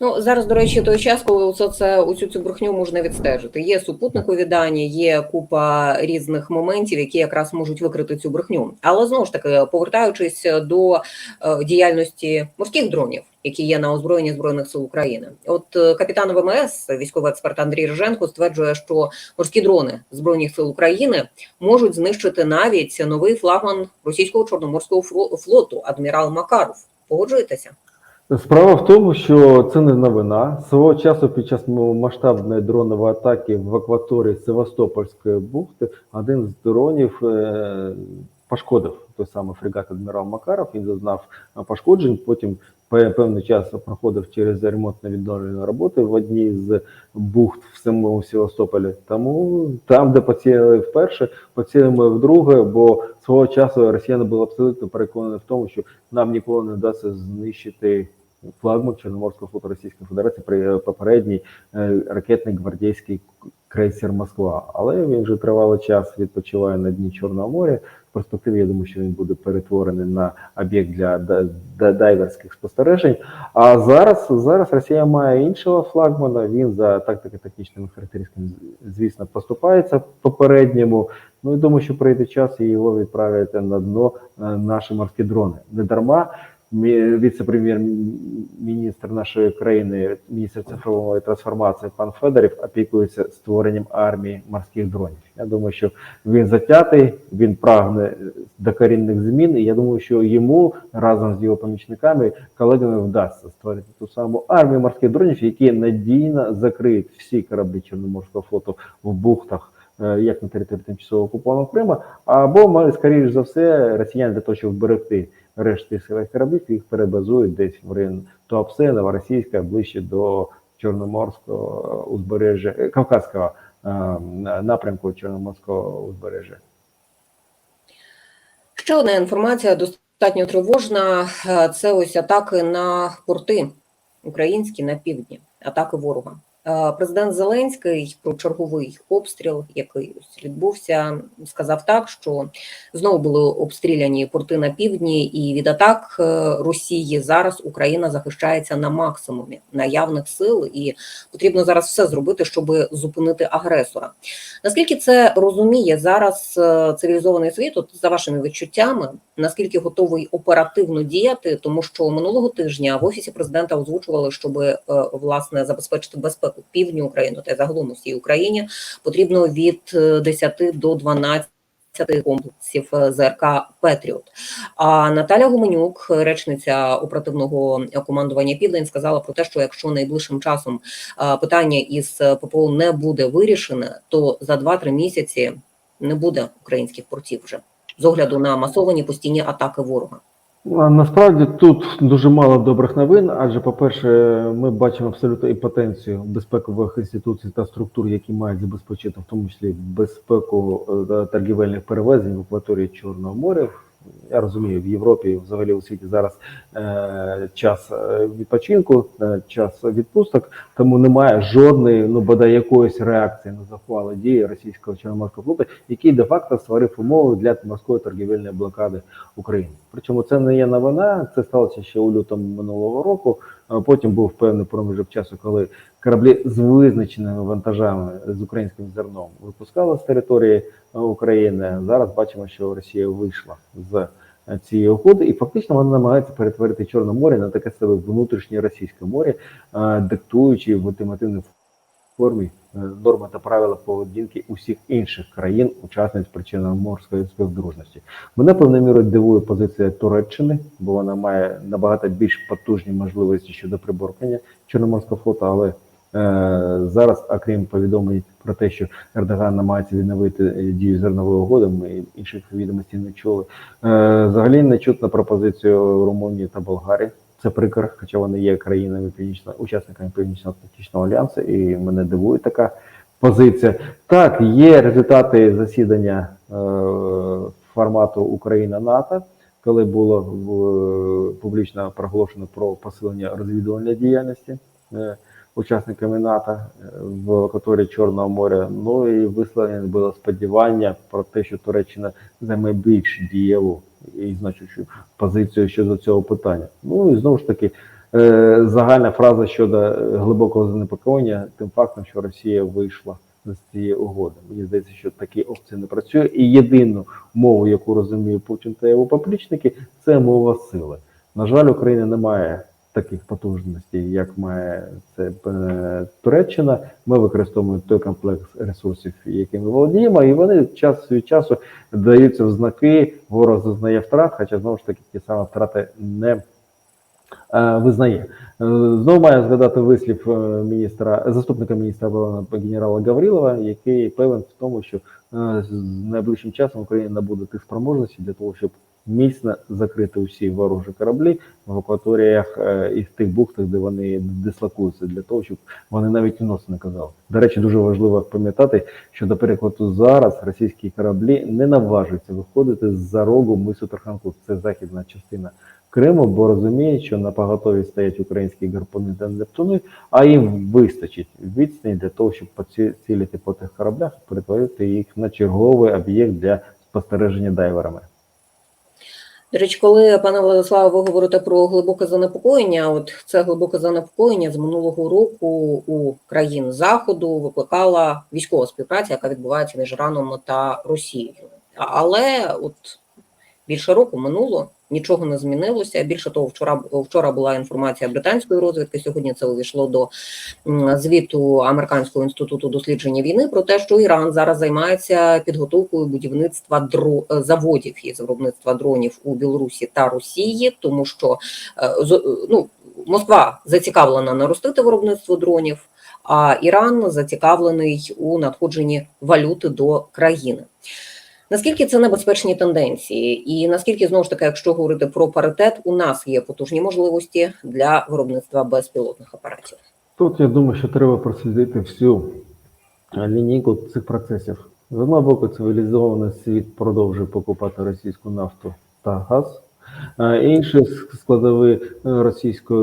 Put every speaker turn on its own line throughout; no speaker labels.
Ну зараз, до речі, той час, коли усе це усю цю брехню можна відстежити. Є супутникові дані, є купа різних моментів, які якраз можуть викрити цю брехню. Але знову ж таки, повертаючись до е, діяльності морських дронів, які є на озброєнні збройних сил України, от е, капітан ВМС, військовий експерт Андрій Риженко, стверджує, що морські дрони збройних сил України можуть знищити навіть новий флагман російського чорноморського фло- флоту адмірал Макаров. Погоджуєтеся?
Справа в тому, що це не новина. Свого часу під час масштабної дронової атаки в акваторії Севастопольської бухти один з дронів е, пошкодив той самий фрегат адмірал Макаров. Він зазнав е, пошкоджень. Потім певний час проходив через ремонтно відновлені роботи в одній з бухт в самому Севастополі. Тому там, де поцілили вперше, поцілимо вдруге, бо свого часу росіяни були абсолютно переконані в тому, що нам ніколи не вдасться знищити флагман Чорноморського флоту Російської Федерації при е, попередній е, ракетний гвардійський крейсер Москва. Але він вже тривалий час відпочиває на дні Чорного моря. В перспективі я думаю, що він буде перетворений на об'єкт для да- да- дайверських спостережень. А зараз зараз Росія має іншого флагмана. Він за тактико-технічними характеристиками, звісно, поступається попередньому. Ну і думаю, що прийде час і його відправлять на дно е, наші морські дрони. Не дарма віце-прем'єр-міністр нашої країни, міністр цифрової трансформації пан Федорів опікується створенням армії морських дронів. Я думаю, що він затятий, він прагне докорінних змін. І я думаю, що йому разом з його помічниками, колегами вдасться створити ту саму армію морських дронів, які надійно закриють всі кораблі Чорноморського флоту в бухтах. Е, Як на території тимчасово окупованого Криму, або ма- скоріш за все, росіяни для того, щоб вберегти решти своїх кораблів, їх перебазують десь в район Туапсе, Новоросійська, ближче до Чорноморського узбережжя, е, Кавказського е, напрямку Чорноморського узбережжя.
Ще одна інформація достатньо тривожна. Це ось атаки на порти українські на півдні, атаки ворога. Е, Президент Зеленський про черговий обстріл, який відбувся, сказав так, що знову були обстріляні порти на півдні, і від атак е, Росії зараз Україна захищається на максимумі наявних сил, і потрібно зараз все зробити, щоб зупинити агресора. Наскільки це розуміє зараз е, цивілізований світ, от за вашими відчуттями, наскільки готовий оперативно діяти, тому що минулого тижня в офісі президента озвучували, щоб власне забезпечити безпеку півдню України та загалом усій Україні, потрібно від е, 10 до 12 комплексів е, ЗРК Петріот. А Наталя Гуменюк, речниця оперативного командування Південь, сказала про те, що якщо найближчим часом е, питання із ППО не буде вирішене, то за 2-3 місяці не буде українських портів вже з огляду на масовані постійні атаки ворога.
Насправді тут дуже мало добрих новин, адже, по-перше, ми бачимо абсолютно імпотенцію безпекових інституцій та структур, які мають забезпечити в тому числі безпеку е, торгівельних перевезень в акваторії Чорного моря. Я розумію, в Європі, взагалі у світі зараз е, час е, відпочинку, е, час відпусток, тому немає жодної, ну бодай якоїсь реакції на захвали дії російського чорноморського флоту, який де-факто створив умови для морської торгівельної блокади України. Причому це не є новина, це сталося ще у лютому минулого року. Потім був певний проміжок часу, коли кораблі з визначеними вантажами з українським зерном випускали з території е, України. Зараз бачимо, що Росія вийшла з е, цієї угоди, і фактично вона намагається перетворити Чорне море на таке себе внутрішнє російське море, е, диктуючи в ультимативній формі норми та правила поведінки усіх інших країн, учасниць причинно-морської співдружності. Мене певною мірою дивує позиція Туреччини, бо вона має набагато більш потужні можливості щодо приборкання Чорноморського флоту, але зараз, окрім повідомлень про те, що Ердоган намагається відновити е, дію зернової угоди, ми інших відомостей не чули. Е, взагалі не чутно про позицію Румунії та Болгарії. Це прикро, хоча вони є країнами північно учасниками північно-атлантичного альянсу, і мене дивує така позиція. Так, є результати засідання е, формату Україна НАТО, коли було в, публічно проголошено про посилення розвідувальної діяльності е, учасниками НАТО е, в акваторії Чорного моря. Ну і висловлено було сподівання про те, що Туреччина займе більш дієву і значущу позицію щодо цього питання. Ну і знову ж таки. е, загальна фраза щодо е, глибокого занепокоєння тим фактом, що Росія вийшла з цієї угоди. Мені здається, що такі опції не працює. І єдину мову, яку розуміє Путін та його поплічники, це мова сили. На жаль, Україна не має таких потужностей, як має це е, Туреччина. Ми використовуємо той комплекс ресурсів, якими володіємо, і вони час від часу даються в знаки, ворог зазнає втрат, хоча знову ж таки ті самі втрати не е, визнає. Е, Знову маю згадати вислів міністра, заступника міністра оборони генерала Гаврилова, який певен в тому, що з найближчим часом Україна набуде тих спроможностей для того, щоб міцно закрити усі ворожі кораблі в акваторіях е, і в тих бухтах, де вони дислокуються, для того, щоб вони навіть і носа не казали. До речі, дуже важливо пам'ятати, що до перекладу зараз російські кораблі не наважуються виходити з-за рогу мису Тарханкут. Це західна частина Криму, бо розуміють, що на поготові стоять українські гарпуни та нептуни, а їм вистачить відстані для того, щоб поцілити по тих кораблях, перетворити їх на черговий об'єкт для спостереження дайверами.
До речі, коли пане Владиславе, ви говорите про глибоке занепокоєння, от це глибоке занепокоєння з минулого року у країн заходу викликала військова співпраця, яка відбувається між Іраном та Росією. Але от більше року минуло, нічого не змінилося. Більше того, вчора вчора була інформація британської розвідки. Сьогодні це увійшло до звіту Американського інституту дослідження війни про те, що Іран зараз займається підготовкою будівництва дро е, заводів із виробництва дронів у Білорусі та Росії, тому що е, е, ну, Москва зацікавлена наростити виробництво дронів, а Іран зацікавлений у надходженні валюти до країни. Наскільки це небезпечні тенденції, і наскільки знову ж таки, якщо говорити про паритет, у нас є потужні можливості для виробництва безпілотних апаратів?
Тут я думаю, що треба прослідити всю лінійку цих процесів. З одного боку, цивілізований світ продовжує покупати російську нафту та газ. Інші складові е, російської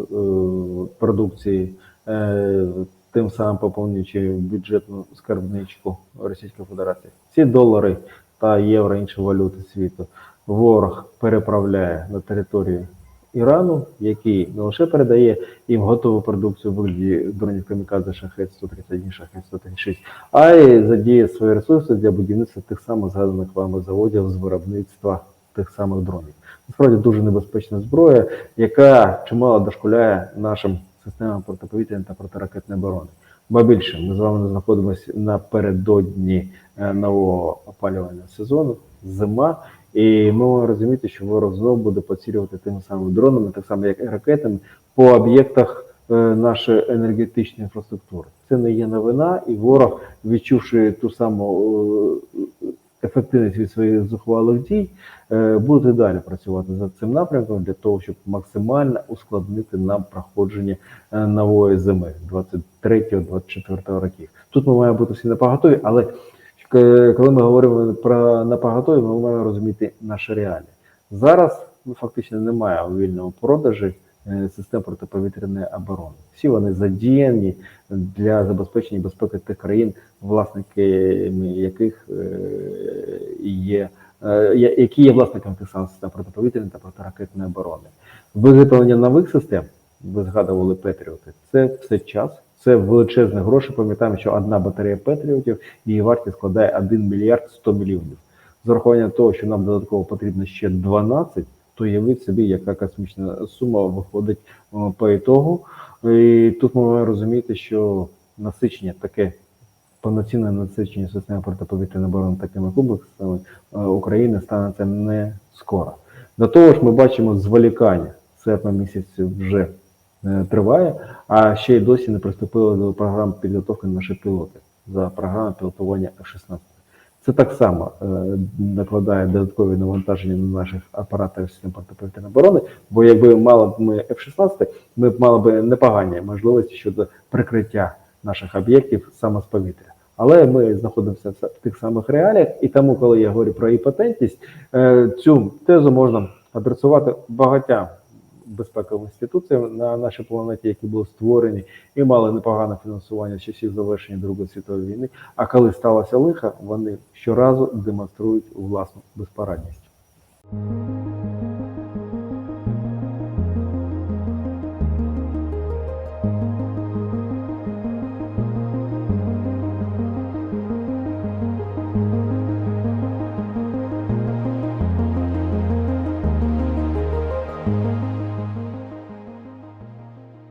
е, продукції, е, тим самим поповнюючи бюджетну скарбничку Російської Федерації. Ці долари та євро, інші валюти світу ворог переправляє на територію Ірану, який не лише передає їм готову продукцію в вигляді дронів камікадзе шахет 131 шахет 136, а й задіє свої ресурси для будівництва тих самих згаданих вами заводів з виробництва тих самих дронів. Насправді дуже небезпечна зброя, яка чимало дошкуляє нашим системам протиповітряної та протиракетної оборони. Ба більше, ми з вами знаходимося напередодні е, нового опалювального сезону, зима, і ми маємо розуміти, що ворог знову буде поцілювати тими самими дронами, так само як і ракетами, по об'єктах е, нашої енергетичної інфраструктури. Це не є новина, і ворог, відчувши ту саму е, ефективність від своїх зухвалих дій, е, буде далі працювати за цим напрямком для того, щоб максимально ускладнити нам проходження е, нової зими 23-24 років. Тут ми маємо бути всі на поготові, але е, коли ми говоримо про напоготові, ми маємо розуміти наші реалії. Зараз ну, фактично немає у вільному продажі систем протиповітряної оборони. Всі вони задіяні для забезпечення безпеки тих країн, власниками яких є, які є власниками тих систем протиповітряної та протиракетної оборони. Виготовлення нових систем, ви згадували Петріоти, це все час. Це величезні гроші. Пам'ятаємо, що одна батарея Петріотів її вартість складає 1 мільярд 100 мільйонів. З урахуванням того, що нам додатково потрібно ще 12, то уявіть собі, яка космічна сума виходить по ітогу. І тут ми маємо розуміти, що насичення таке повноцінне насичення системи протиповітряної оборони такими комплексами е, України станеться не скоро. До того ж, ми бачимо зволікання. Серпня місяць вже е, триває, а ще й досі не приступили до програм підготовки наші пілоти за програмою пілотування F-16. Це так само е, накладає додаткові навантаження на наших апаратів систем протиповітряної оборони, бо якби мали б ми F-16, ми б мали б непогані можливості щодо прикриття наших об'єктів саме з повітря. Але ми знаходимося в тих самих реаліях, і тому, коли я говорю про імпотентність, е, цю тезу можна адресувати багатьом безпековим інституціям на нашій планеті, які були створені і мали непогане фінансування з часів завершення Другої світової війни. А коли сталося лиха, вони щоразу демонструють власну безпорадність.